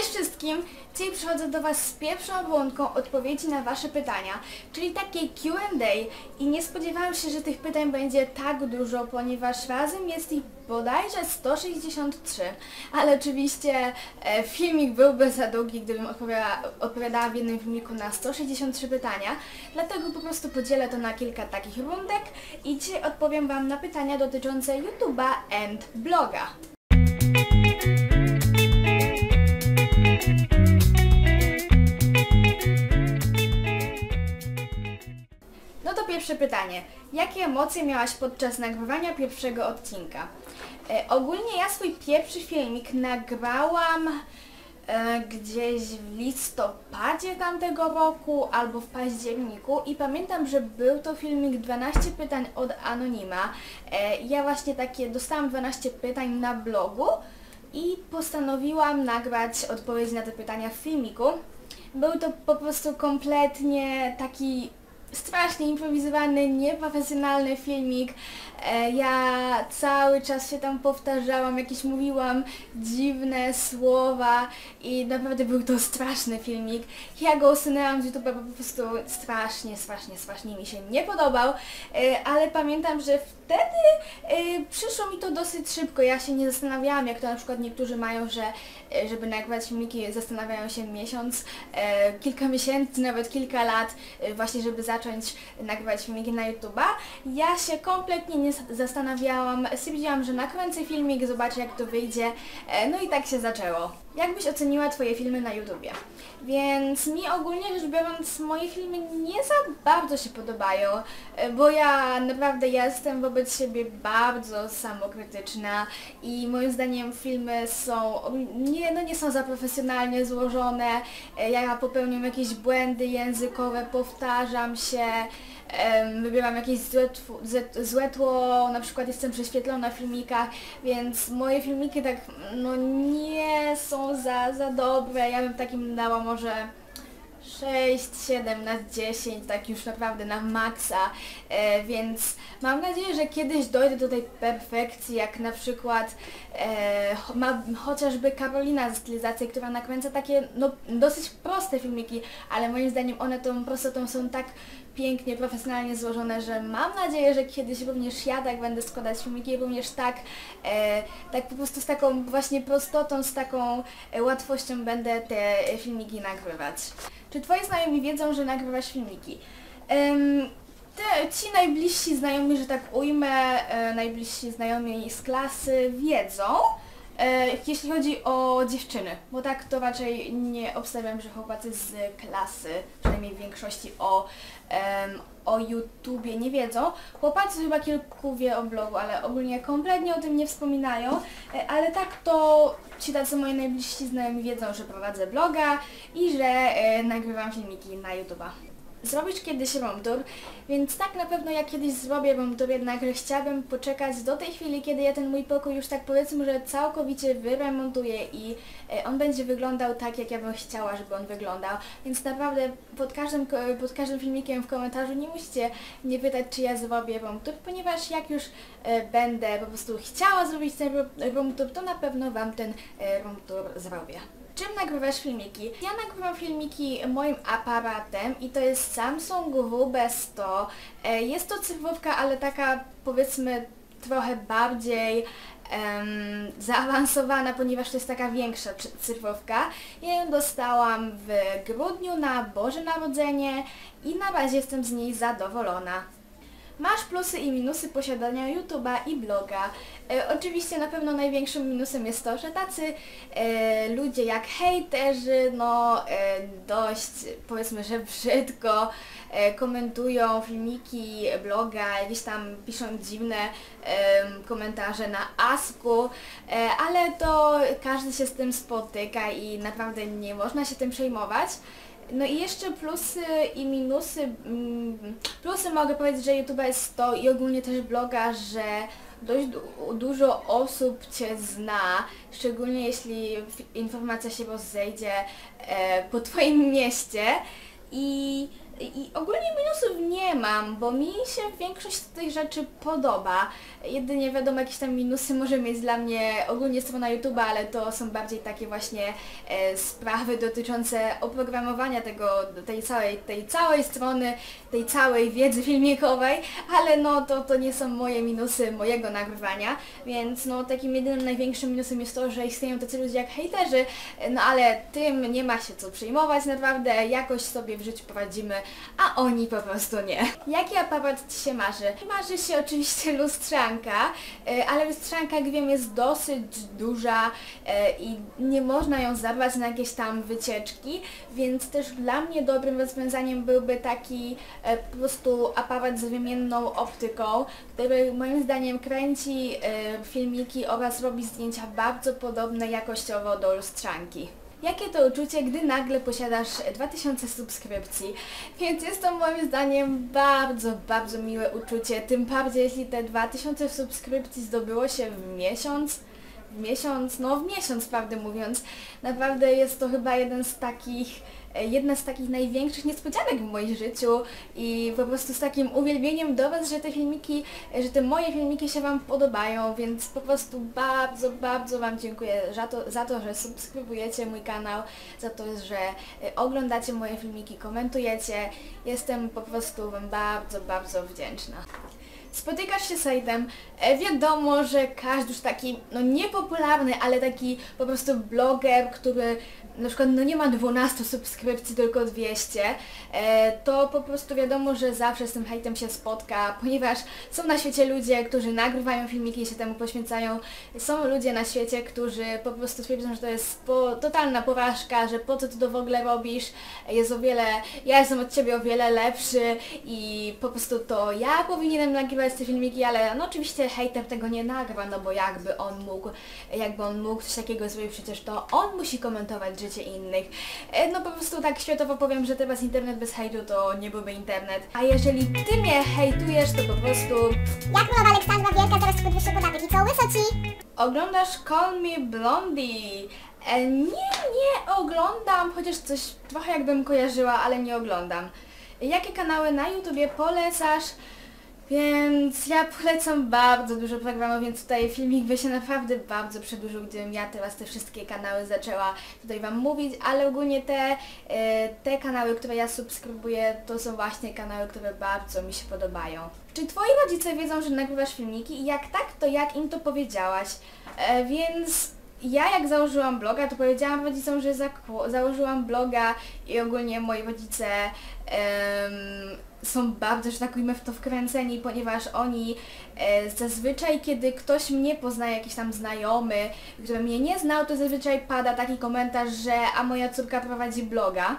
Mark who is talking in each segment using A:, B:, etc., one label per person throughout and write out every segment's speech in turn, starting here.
A: Cześć wszystkim! Dzisiaj przychodzę do Was z pierwszą włątką odpowiedzi na Wasze pytania, czyli takie Q&A i nie spodziewałam się, że tych pytań będzie tak dużo, ponieważ razem jest ich bodajże 163, ale oczywiście e, filmik byłby za długi, gdybym odpowiadała, odpowiadała w jednym filmiku na 163 pytania, dlatego po prostu podzielę to na kilka takich rundek i dzisiaj odpowiem Wam na pytania dotyczące YouTube'a and bloga. No to pierwsze pytanie. Jakie emocje miałaś podczas nagrywania pierwszego odcinka? E, ogólnie ja swój pierwszy filmik nagrałam e, gdzieś w listopadzie tamtego roku albo w październiku i pamiętam, że był to filmik 12 pytań od Anonima. E, ja właśnie takie dostałam 12 pytań na blogu i postanowiłam nagrać odpowiedzi na te pytania w filmiku. Był to po prostu kompletnie taki strasznie improwizowany, nieprofesjonalny filmik. E, ja cały czas się tam powtarzałam, jakieś mówiłam dziwne słowa i naprawdę był to straszny filmik. Ja go usunęłam z YouTube'a, bo po prostu strasznie, strasznie, strasznie mi się nie podobał, e, ale pamiętam, że wtedy e, przyszło mi to dosyć szybko. Ja się nie zastanawiałam, jak to na przykład niektórzy mają, że żeby nagrywać filmiki zastanawiają się miesiąc, kilka miesięcy, nawet kilka lat, właśnie żeby zacząć nagrywać filmiki na YouTube'a. Ja się kompletnie nie zas- zastanawiałam, stwierdziłam, że nakręcę filmik, zobaczę jak to wyjdzie, e, no i tak się zaczęło. Jak byś oceniła Twoje filmy na YouTubie? Więc mi ogólnie rzecz biorąc moje filmy nie za bardzo się podobają, e, bo ja naprawdę jestem wobec siebie bardzo samokrytyczna i moim zdaniem filmy są, nie, no nie są za profesjonalnie złożone, e, ja popełniam jakieś błędy językowe, powtarzam się, em, wybieram jakieś złe, tw- złe- tło, na przykład jestem prześwietlona w filmikach, więc moje filmiki tak no nie są za, za dobre, ja bym takim dała może 6, 7 na 10, tak już naprawdę na maksa, e, więc mam nadzieję, że kiedyś dojdę do tej perfekcji, jak na przykład e, ma, chociażby Karolina z stylizacji, która nakręca takie no, dosyć proste filmiki, ale moim zdaniem one tą prostotą są tak pięknie, profesjonalnie złożone, że mam nadzieję, że kiedyś również ja tak będę składać filmiki, również tak, e, tak po prostu z taką właśnie prostotą, z taką e, łatwością będę te filmiki nagrywać. Czy Twoi znajomi wiedzą, że nagrywasz filmiki? Te, ci najbliżsi znajomi, że tak ujmę, e, najbliżsi znajomi z klasy wiedzą, jeśli chodzi o dziewczyny, bo tak to raczej nie obstawiam, że chłopacy z klasy, przynajmniej w większości o, em, o YouTubie nie wiedzą. Chłopacy chyba kilku wie o blogu, ale ogólnie kompletnie o tym nie wspominają, e, ale tak to ci tacy moi najbliżsi znajomi wiedzą, że prowadzę bloga i że e, nagrywam filmiki na YouTube'a zrobić kiedyś tour, więc tak na pewno jak kiedyś zrobię tour, jednak chciałabym poczekać do tej chwili, kiedy ja ten mój pokój już tak powiedzmy, że całkowicie wyremontuję i e, on będzie wyglądał tak, jak ja bym chciała, żeby on wyglądał, więc naprawdę pod każdym, pod każdym filmikiem w komentarzu nie musicie mnie pytać, czy ja zrobię tour, ponieważ jak już e, będę po prostu chciała zrobić ten tour, to na pewno Wam ten e, room tour zrobię. Czym nagrywasz filmiki? Ja nagrywam filmiki moim aparatem i to jest Samsung WB100. E, Jest to cyfrówka, ale taka powiedzmy trochę bardziej em, zaawansowana, ponieważ to jest taka większa cy- cyfrówka. Ja ją dostałam w grudniu na Boże Narodzenie i na razie jestem z niej zadowolona. Masz plusy i minusy posiadania YouTube'a i bloga. E, oczywiście na pewno największym minusem jest to, że tacy e, ludzie jak hejterzy, no e, dość powiedzmy, że brzydko e, komentują filmiki bloga, jakieś tam piszą dziwne em, komentarze na Asku, e, ale to każdy się z tym spotyka i naprawdę nie można się tym przejmować. No i jeszcze plusy i minusy. mm, Plusy mogę powiedzieć, że YouTube jest to i ogólnie też bloga, że dość du- dużo osób Cię zna, szczególnie jeśli informacja się rozejdzie e, po Twoim mieście i I ogólnie minusów nie mam, bo mi się większość z tych rzeczy podoba. Jedynie wiadomo, jakieś tam minusy może mieć dla mnie ogólnie strona YouTube, ale to są bardziej takie właśnie e, sprawy dotyczące oprogramowania tego, tej całej, tej całej strony, tej całej wiedzy filmikowej, ale no to, to nie są moje minusy mojego nagrywania, więc no takim jedynym największym minusem jest to, że istnieją tacy ludzie jak hejterzy, no ale tym nie ma się co przejmować naprawdę, jakoś sobie w życiu poradzimy, a oni po prostu nie. Jaki aparat Ci się marzy? Marzy się oczywiście lustrzanka, e, ale lustrzanka, jak wiem, jest dosyć duża e, i nie można ją zabrać na jakieś tam wycieczki, więc też dla mnie dobrym rozwiązaniem byłby taki e, po prostu aparat z wymienną optyką, który moim zdaniem kręci filmiki oraz robi zdjęcia bardzo podobne jakościowo do lustrzanki. Jakie to uczucie, gdy nagle posiadasz 2000 subskrypcji? Więc jest to moim zdaniem bardzo, bardzo miłe uczucie, tym bardziej jeśli te 2000 subskrypcji zdobyło się w miesiąc, w miesiąc, no w miesiąc prawdę mówiąc. Naprawdę jest to chyba jeden z takich jedna z takich największych niespodzianek w moim życiu i po prostu z takim uwielbieniem do Was, że te filmiki, że te moje filmiki się Wam podobają, więc po prostu bardzo, bardzo Wam dziękuję za to, za to że subskrybujecie mój kanał, za to, że e, oglądacie moje filmiki, komentujecie. Jestem po prostu Wam bardzo, bardzo wdzięczna spotykasz się z hejtem, e, wiadomo, że każdy już taki, no niepopularny, ale taki po prostu bloger, który na przykład no nie ma 12 subskrypcji, tylko 200, e, to po prostu wiadomo, że zawsze z tym hejtem się spotka, ponieważ są na świecie ludzie, którzy nagrywają filmiki i się temu poświęcają. Są ludzie na świecie, którzy po prostu twierdzą, że to jest po, totalna porażka, że po co ty to w ogóle robisz, jest o wiele, ja jestem od Ciebie o wiele lepszy i po prostu to ja powinienem nagrywać te filmiki, ale no oczywiście hejter tego nie nagrywa, no bo jakby on mógł, jakby on mógł coś takiego zrobić, przecież to on musi komentować życie innych. E, no po prostu tak światowo powiem, że teraz internet bez hejtu to nie byłby internet. A jeżeli Ty mnie hejtujesz, to po prostu...
B: Jak królowa Aleksandra Wielka zaraz ci podwyższy podatek i co, łyso ci?
A: Oglądasz Call Me Blondie. E, nie, nie oglądam, chociaż coś trochę jakbym kojarzyła, ale nie oglądam. Jakie kanały na YouTubie polecasz? Więc ja polecam bardzo dużo programów, więc tutaj filmik by się naprawdę bardzo przedłużył, gdybym ja teraz te wszystkie kanały zaczęła tutaj Wam mówić, ale ogólnie te, e, te kanały, które ja subskrybuję, to są właśnie kanały, które bardzo mi się podobają. Czy Twoi rodzice wiedzą, że nagrywasz filmiki i jak tak, to jak im to powiedziałaś? E, więc ja jak założyłam bloga, to powiedziałam rodzicom, że założyłam bloga i ogólnie moi rodzice są bardzo, że tak powiem, w to wkręceni, ponieważ oni e, zazwyczaj, kiedy ktoś mnie poznaje, jakiś tam znajomy, który mnie nie znał, to zazwyczaj pada taki komentarz, że a moja córka prowadzi bloga.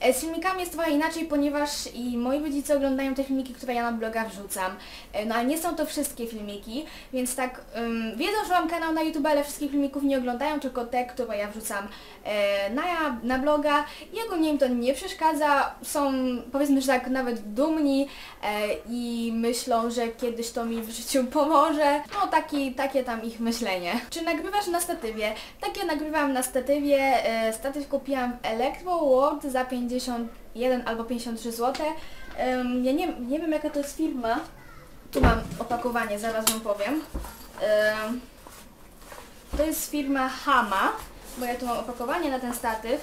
A: E, z filmikami jest trochę inaczej, ponieważ i moi rodzice oglądają te filmiki, które ja na bloga wrzucam. E, no ale nie są to wszystkie filmiki, więc tak um, wiedzą, że mam kanał na YouTube, ale wszystkich filmików nie oglądają, tylko te, które ja wrzucam e, na, na bloga i ogólnie im to nie przeszkadza. Są powiedzmy, że tak nawet dumni e, i myślą, że kiedyś to mi w życiu pomoże. No taki, takie tam ich myślenie. Czy nagrywasz na statywie? Tak ja nagrywam na statywie. E, statyw kupiłam w Electro World za 50 51 albo 53 zł. Ja nie, nie wiem jaka to jest firma. Tu mam opakowanie, zaraz Wam powiem. To jest firma Hama, bo ja tu mam opakowanie na ten statyw.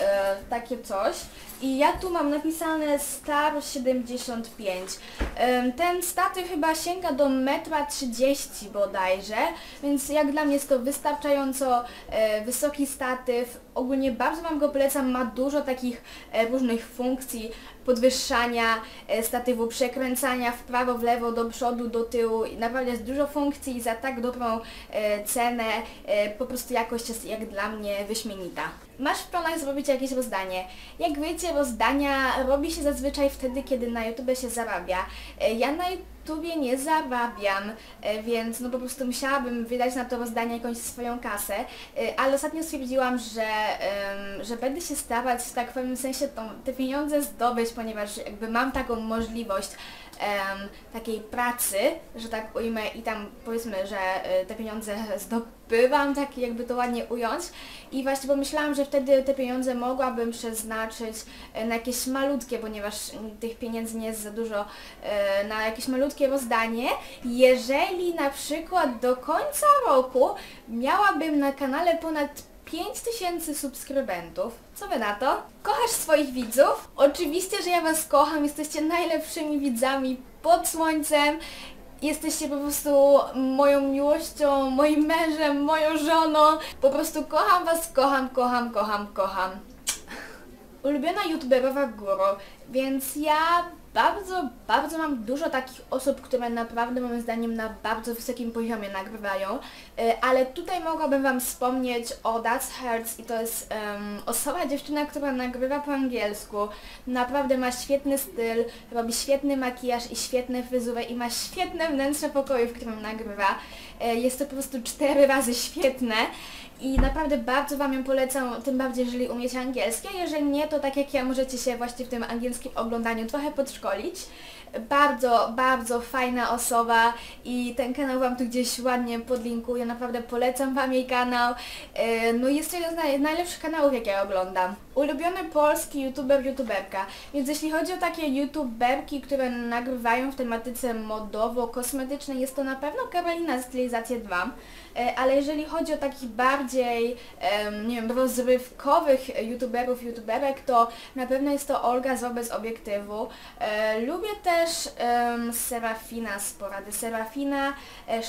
A: E, takie coś. I ja tu mam napisane Star 75. E, ten statyw chyba sięga do 1,30 m bodajże, więc jak dla mnie jest to wystarczająco e, wysoki statyw. Ogólnie bardzo Wam go polecam, ma dużo takich e, różnych funkcji podwyższania e, statywu, przekręcania w prawo, w lewo, do przodu, do tyłu. Naprawdę jest dużo funkcji za tak dobrą cenę. Po prostu jakość jest jak dla mnie wyśmienita. Masz w planach zrobić jakieś rozdanie. Jak wiecie, rozdania robi się zazwyczaj wtedy, kiedy na YouTube się zarabia. Ja na YouTubie nie zarabiam, e, więc no po prostu musiałabym wydać na to rozdanie jakąś swoją kasę, e, ale ostatnio stwierdziłam, że, że będę się starać tak w pewnym sensie tą, te pieniądze zdobyć, ponieważ jakby mam taką możliwość, takiej pracy, że tak ujmę i tam powiedzmy, że e, te pieniądze zdobywam, tak jakby to ładnie ująć. I właśnie pomyślałam, że wtedy te pieniądze mogłabym przeznaczyć e, na jakieś malutkie, ponieważ tych pieniędzy nie jest za dużo, e, na jakieś malutkie rozdanie, jeżeli na przykład do końca roku miałabym na kanale ponad 5000 subskrybentów. Co wy na to? Kochasz swoich widzów? Oczywiście, że ja was kocham, jesteście najlepszymi widzami pod słońcem. Jesteście po prostu moją miłością, moim mężem, moją żoną. Po prostu kocham was, kocham, kocham, kocham, kocham. Ulubiona youtuberowa guru, więc ja bardzo, bardzo mam dużo takich osób, które naprawdę moim zdaniem na bardzo wysokim poziomie nagrywają, y, ale tutaj mogłabym Wam wspomnieć o That's Hertz i to jest em, osoba, dziewczyna, która nagrywa po angielsku, naprawdę ma świetny styl, robi świetny makijaż i świetne fryzury i ma świetne wnętrze pokoju, w którym nagrywa. Y, Jest to po prostu cztery razy świetne i naprawdę bardzo Wam ją polecam, tym bardziej jeżeli umiecie angielski, a jeżeli nie, to tak jak ja możecie się właśnie w tym angielskim oglądaniu trochę podszkolić. Bardzo, bardzo fajna osoba i ten kanał Wam tu gdzieś ładnie podlinkuję, naprawdę polecam Wam jej kanał. E, No jest to jeden z naj- najlepszych kanałów, jakie ja oglądam. Ulubiony polski youtuber, youtuberka. Więc jeśli chodzi o takie youtuberki, które nagrywają w tematyce modowo-kosmetycznej, jest to na pewno Karolina Stylizację 2. E, Ale jeżeli chodzi o takich bardziej, nie wiem, rozrywkowych youtuberów, youtuberek, to na pewno jest to Olga z Obiektywu. E, lubię też em, Serafina z porady Serafina, e,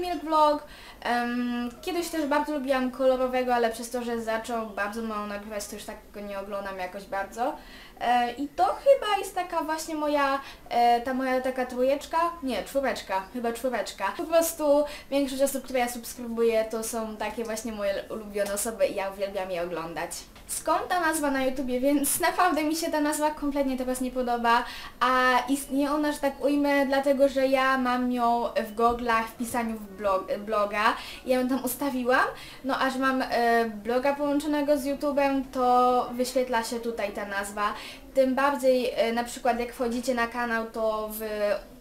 A: Milk Vlog. Em, kiedyś też bardzo lubiłam kolorowego, ale przez to, że zaczął bardzo mało nagrywać, to już tak go nie oglądam jakoś bardzo. E, I to chyba jest taka właśnie moja, e, ta moja taka trójeczka, nie, czwóreczka, chyba czwóreczka. Po prostu większość osób, które ja subskrybuję, to są takie właśnie moje ulubione osoby i ja uwielbiam je oglądać. Skąd ta nazwa na YouTubie? Więc naprawdę mi się ta nazwa kompletnie teraz nie podoba, a istnieje ona, że tak ujmę, dlatego że ja mam ją w goglach w pisaniu w blog, bloga. Ja ją tam ustawiłam, no a że mam e, bloga połączonego z YouTube'em, to wyświetla się tutaj ta nazwa. Tym bardziej e, na przykład jak wchodzicie na kanał, to w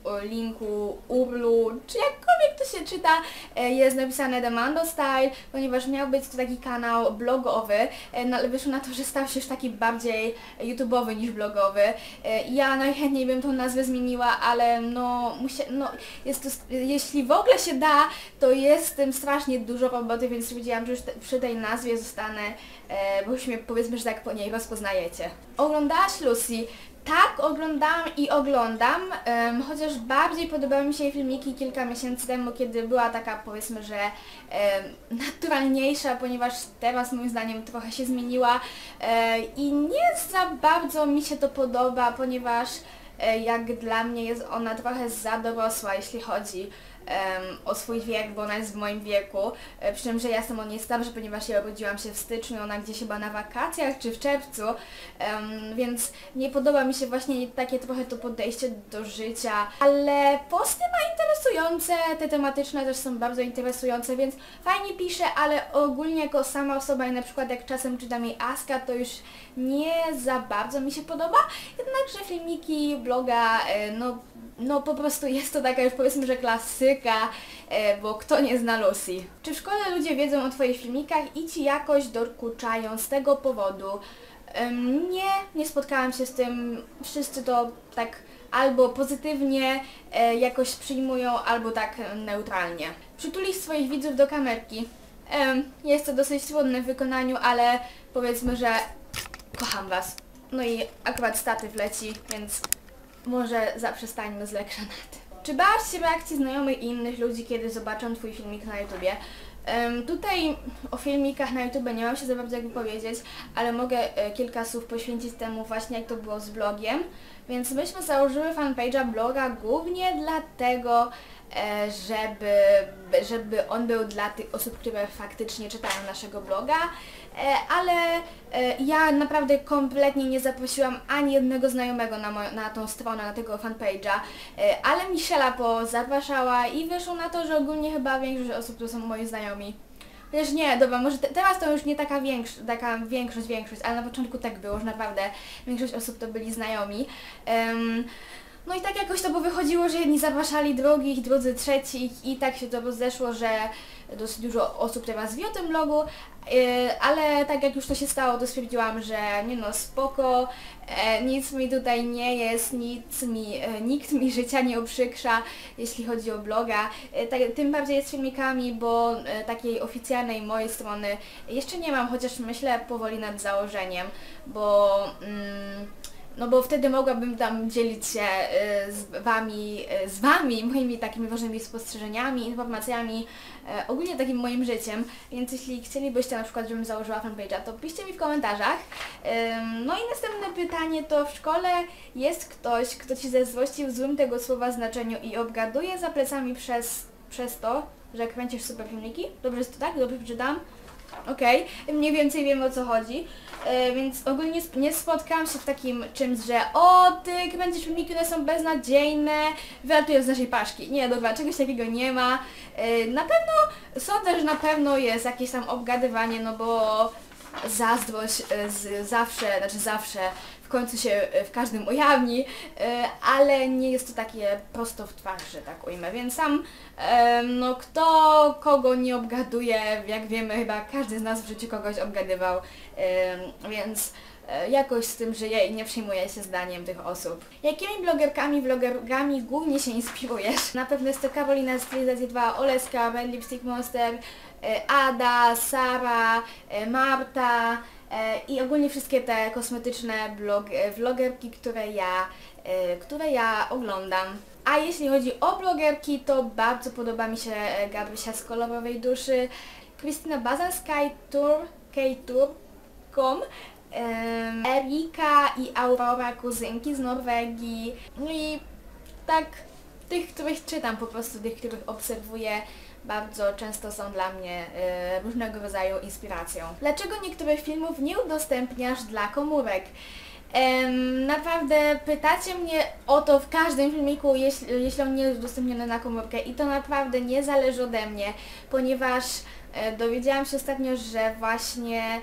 A: o, linku urlu, czy jakkolwiek to się czyta, e, jest napisane The Mando Style, ponieważ miał być to taki kanał blogowy, e, no ale wyszło na to, że stał się już taki bardziej YouTubeowy niż blogowy. E, Ja najchętniej bym tą nazwę zmieniła, ale no, musia, no jest to, jeśli w ogóle się da, to jest tym strasznie dużo roboty, więc stwierdziłam, że już te, przy tej nazwie zostanę, bo już mnie powiedzmy, że tak po niej rozpoznajecie. Oglądałaś Lucy? Tak, oglądałam i oglądam, em, chociaż bardziej podobały mi się jej filmiki kilka miesięcy temu, kiedy była taka powiedzmy, że em, naturalniejsza, ponieważ teraz moim zdaniem trochę się zmieniła e, i nie za bardzo mi się to podoba, ponieważ e, jak dla mnie jest ona trochę za dorosła, jeśli chodzi o swój wiek, bo ona jest w moim wieku, e, przy czym, że ja jestem o niej starsza, ponieważ ja urodziłam się w styczniu, ona gdzieś chyba na wakacjach czy w czerwcu, więc nie podoba mi się właśnie takie trochę to podejście do życia, ale posty ma interesujące, te tematyczne też są bardzo interesujące, więc fajnie pisze, ale ogólnie jako sama osoba i na przykład jak czasem czytam jej Aska, to już nie za bardzo mi się podoba, jednakże filmiki, bloga, e, no no po prostu jest to taka już powiedzmy, że klasyka, e, bo kto nie zna Lucy. Czy w szkole ludzie wiedzą o Twoich filmikach i Ci jakoś dokuczają z tego powodu? Nie, nie spotkałam się z tym. Wszyscy to tak albo pozytywnie e, jakoś przyjmują, albo tak neutralnie. Przytulić swoich widzów do kamerki. Jest to dosyć trudne w wykonaniu, ale powiedzmy, że kocham Was. No i akurat statyw leci, więc może zaprzestańmy z lekcja na tym. Czy bałaś się reakcji znajomych i innych ludzi, kiedy zobaczą Twój filmik na YouTubie? Em, tutaj o filmikach na YouTube nie mam się za bardzo jak powiedzieć, ale mogę e, kilka słów poświęcić temu właśnie jak to było z blogiem. Więc myśmy założyły fanpage'a bloga głównie dlatego, żeby, żeby on był dla tych osób, które faktycznie czytają naszego bloga, e, ale e, ja naprawdę kompletnie nie zaprosiłam ani jednego znajomego na, moj, na tą stronę, na tego fanpage'a, e, ale Michela pozapraszała i wyszło na to, że ogólnie chyba większość osób to są moi znajomi. Chociaż nie, dobra, może te, teraz to już nie taka, większ, taka większość, większość, ale na początku tak było, że naprawdę większość osób to byli znajomi. Em, No i tak jakoś to by wychodziło, że jedni zapraszali drugich, drudzy trzecich i tak się to rozeszło, że dosyć dużo osób teraz wie o tym blogu, yy, ale tak jak już to się stało, to stwierdziłam, że nie no spoko, e, nic mi tutaj nie jest, nic mi, e, nikt mi życia nie uprzykrza, jeśli chodzi o bloga, e, tak, tym bardziej z filmikami, bo takiej oficjalnej mojej strony jeszcze nie mam, chociaż myślę powoli nad założeniem, bo... Mm, no bo wtedy mogłabym tam dzielić się y, z wami, y, z wami moimi takimi ważnymi spostrzeżeniami, informacjami, e, ogólnie takim moim życiem, więc jeśli chcielibyście na przykład, żebym założyła fanpage'a, to piszcie mi w komentarzach. No i następne pytanie to w szkole jest ktoś, kto Ci zazdrości w złym tego słowa znaczeniu i obgaduje za plecami przez, przez to, że kręcisz super filmiki? Dobrze jest to tak? Dobrze przeczytam? Okej, mniej więcej wiem o co chodzi. E, więc ogólnie nie spotkałam się w takim czymś, że o, ty kręcisz filmiki, one są beznadziejne, wylatujesz z naszej paszki. Nie, dobra, czegoś takiego nie ma. E, na pewno, sądzę, że na pewno jest jakieś tam obgadywanie, no bo zazdrość e, z, zawsze, znaczy zawsze końcu się e, w każdym ujawni, e, ale nie jest to takie prosto w twarz, że tak ujmę, więc sam em, no kto kogo nie obgaduje, jak wiemy chyba każdy z nas w życiu kogoś obgadywał, więc e, jakoś z tym żyję i nie przejmuję się zdaniem tych osób. Jakimi blogerkami, vlogerkami głównie się inspirujesz? Na pewno jest to Karolina z Stylizacji 2, Oleska, Red Lipstick Monster, e, Ada, Sara, e, Marta e, i ogólnie wszystkie te kosmetyczne blog, e, vlogerki, które ja, e, które ja oglądam. A jeśli chodzi o blogerki, to bardzo podoba mi się e, Gabrysia z Kolorowej Duszy, Krystyna Bazalska i Tour, K-Tour.com, Erika i Aurora, kuzynki z Norwegii. No i tak tych, których czytam po prostu, tych, których obserwuję, bardzo często są dla mnie e, różnego rodzaju inspiracją. Dlaczego niektórych filmów nie udostępniasz dla komórek? Naprawdę pytacie mnie o to w każdym filmiku, jeśli, jeśli on nie jest udostępniony na komórkę i to naprawdę nie zależy ode mnie, ponieważ e, dowiedziałam się ostatnio, że właśnie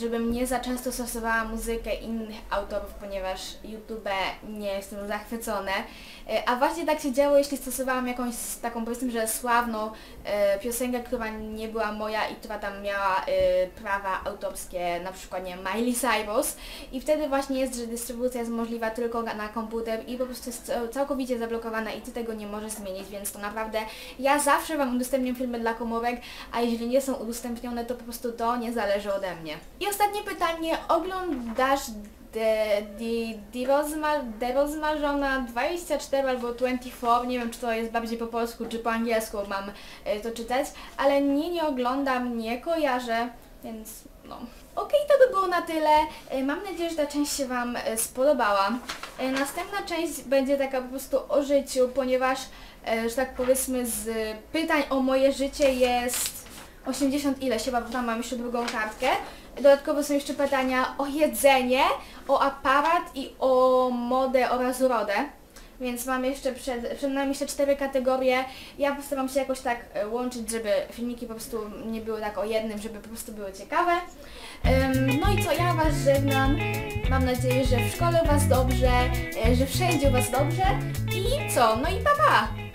A: żebym nie za często stosowała muzykę innych autorów, ponieważ YouTube nie jest tym zachwycone. A właśnie tak się działo, jeśli stosowałam jakąś taką powiedzmy, że sławną e, piosenkę, która nie była moja i która tam miała e, prawa autorskie, na przykład nie Miley Cyrus i wtedy właśnie jest, że dystrybucja jest możliwa tylko na komputer i po prostu jest cał- całkowicie zablokowana i Ty tego nie możesz zmienić, więc to naprawdę ja zawsze Wam udostępniam filmy dla komórek, a jeśli nie są udostępnione, to po prostu to nie zależy ode mnie. I ostatnie pytanie, oglądasz de, de, de, rozma, rozmarzona 24 albo 24, nie wiem czy to jest bardziej po polsku czy po angielsku mam e, to czytać, ale nie, nie oglądam, nie kojarzę, więc no. Okej, to by było na tyle. E, Mam nadzieję, że ta część się Wam e, spodobała. Następna część będzie taka po prostu o życiu, ponieważ, że tak powiedzmy, z pytań o moje życie jest 80 ile się tam mam jeszcze drugą kartkę. Dodatkowo są jeszcze pytania o jedzenie, o aparat i o modę oraz urodę. Więc mam jeszcze przed, przed nami jeszcze cztery kategorie. Ja postaram się jakoś tak e, łączyć, żeby filmiki po prostu nie były tak o jednym, żeby po prostu były ciekawe. No i co, ja Was żegnam. Mam nadzieję, że w szkole Was dobrze, e, że wszędzie Was dobrze. I co? No i pa pa!